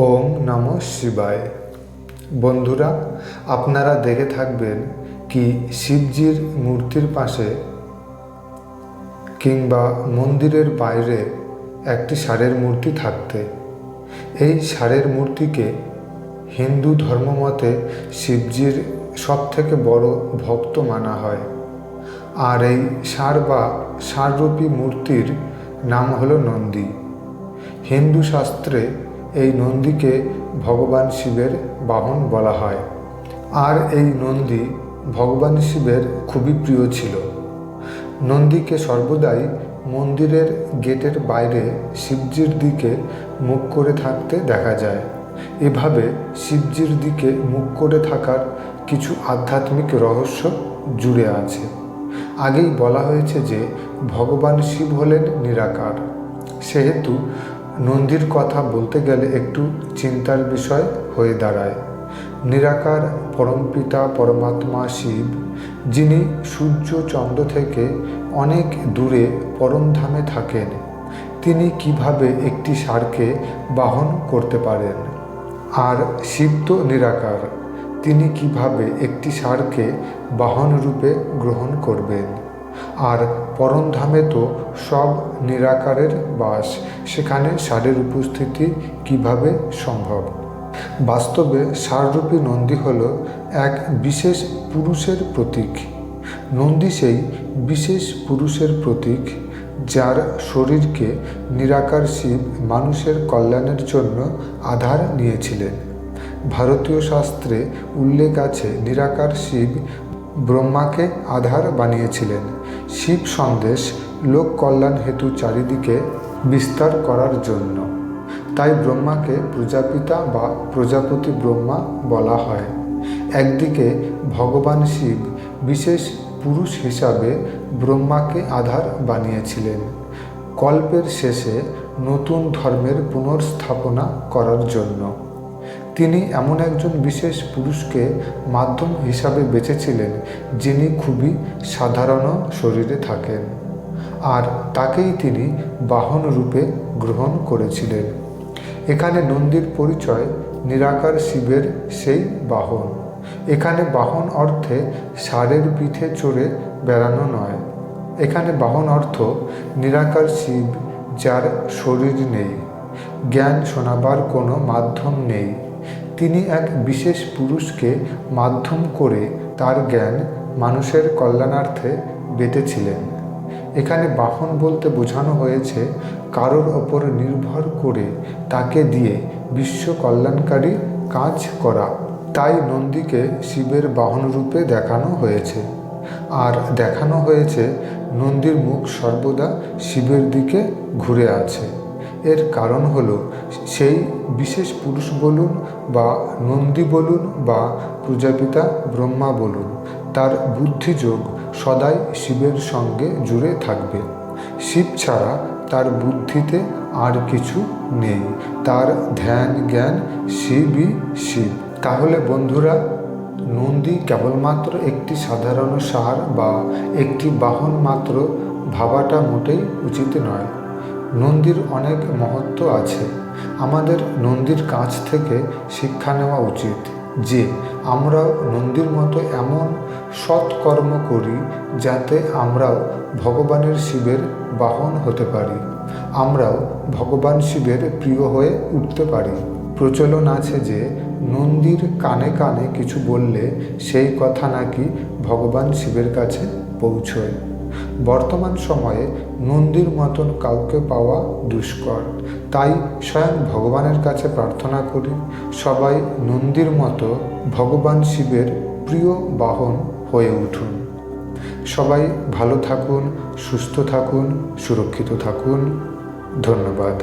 ওম নম শিবায়। বন্ধুরা, আপনারা দেখে থাকবেন কি শিবজির মূর্তির পাশে কিংবা মন্দিরের বাইরে একটি ষাঁড়ের মূর্তি থাকতে। এই ষাঁড়ের মূর্তিকে হিন্দু ধর্মমতে শিবজির সবথেকে বড় ভক্ত মানা হয়। আর এই ষাঁড় বা ষাঁড়রূপী মূর্তির নাম হলো নন্দী। হিন্দু শাস্ত্রে এই নন্দীকে ভগবান শিবের বাহন বলা হয়। আর এই নন্দী ভগবান শিবের খুবই প্রিয় ছিল। নন্দীকে সর্বদাই মন্দিরের গেটের বাইরে শিবজির দিকে মুখ করে থাকতে দেখা যায়। এভাবে শিবজির দিকে মুখ করে থাকার কিছু আধ্যাত্মিক রহস্য জুড়ে আছে। আগেই বলা হয়েছে যে ভগবান শিব হলেন নিরাকার। সেহেতু নন্দীর কথা বলতে গেলে একটু চিন্তার বিষয় হয়ে দাঁড়ায়। নিরাকার পরমপিতা পরমাত্মা শিব, যিনি সূর্য চন্দ্র থেকে অনেক দূরে পরমধামে থাকেন, তিনি কীভাবে একটি সারকে বাহন করতে পারেন? আর শিব তো নিরাকার, তিনি কীভাবে একটি সারকে বাহন রূপে গ্রহণ করবেন? আর পরমধামে তো সব নিরাকারের বাস। সেখানে ষাঁড়ের উপস্থিতি কীভাবে সম্ভব? বাস্তবে সাররূপী নন্দী হল এক বিশেষ পুরুষের প্রতীক। নন্দী সেই বিশেষ পুরুষের প্রতীক, যার শরীরকে নিরাকার শিব মানুষের কল্যাণের জন্য আধার নিয়েছিলেন। ভারতীয় শাস্ত্রে উল্লেখ আছে, নিরাকার শিব ব্রহ্মাকে আধার বানিয়েছিলেন। শিব সন্দেশ লোক কল্যাণ হেতু চারিদিকে বিস্তার করার জন্য। তাই ব্রহ্মাকে প্রজাপিতা বা প্রজাপতি ব্রহ্মা বলা হয়। একদিকে ভগবান শিব, বিশেষ পুরুষ হিসাবে ব্রহ্মাকে আধার বানিয়েছিলেন। কল্পের শেষে নতুন ধর্মের পুনর্স্থাপনা করার জন্য। তিনি এমন একজন বিশেষ পুরুষকে মাধ্যম হিসাবে বেঁচেছিলেন যিনি খুবই সাধারণ শরীরে থাকেন। আর তাকেই তিনি বাহন রূপে গ্রহণ করেছিলেন। এখানে নন্দীর পরিচয়, নিরাকার শিবের সেই বাহন। এখানে বাহন অর্থে ষাঁড়ের পিঠে চড়ে বেড়ানো নয়। এখানে বাহন অর্থ নিরাকার শিব, যার শরীর নেই। জ্ঞান শোনাবার কোনো মাধ্যম নেই। তিনি এক বিশেষ পুরুষকে মাধ্যম করে তার জ্ঞান মানুষের কল্যাণার্থে বেঁধেছিলেন। এখানে বাহন বলতে বোঝানো হয়েছে, কারোর ওপর নির্ভর করে তাকে দিয়ে বিশ্ব কল্যাণকারী কাজ করা। তাই নন্দীকে শিবের বাহন রূপে দেখানো হয়েছে। আর দেখানো হয়েছে, নন্দীর মুখ সর্বদা শিবের দিকে ঘুরে আছে। এর কারণ হলো সেই বিশেষ পুরুষ বলুন বা নন্দী বলুন বা প্রজাপিতা ব্রহ্মা বলুন, তার বুদ্ধিযোগ সদাই শিবের সঙ্গে জুড়ে থাকবে। শিব ছাড়া তার বুদ্ধিতে আর কিছু নেই। তার ধ্যান জ্ঞান শিবই শিব। তাহলে বন্ধুরা, নন্দী কেবলমাত্র একটি সাধারণ সার বা একটি বাহন মাত্র ভাবাটা মোটেই উচিত নয়। নন্দীর অনেক মহত্ব আছে। আমাদের নন্দীর কাছ থেকে শিক্ষা নেওয়া উচিত যে, আমরাও নন্দীর মতো এমন সৎকর্ম করি যাতে আমরাও ভগবানের শিবের বাহন হতে পারি। আমরাও ভগবান শিবের প্রিয় হয়ে উঠতে পারি। প্রচলন আছে যে, নন্দীর কানে কানে কিছু বললে সেই কথা নাকি ভগবান শিবের কাছে পৌঁছয়। বর্তমান সময়ে নন্দীর মতন কাউকে পাওয়া দুষ্কর। তাই স্বয়ং ভগবানের কাছে প্রার্থনা করি, সবাই নন্দীর মতো ভগবান শিবের প্রিয় বাহন হয়ে উঠুন। সবাই ভালো থাকুন, সুস্থ থাকুন, সুরক্ষিত থাকুন। ধন্যবাদ।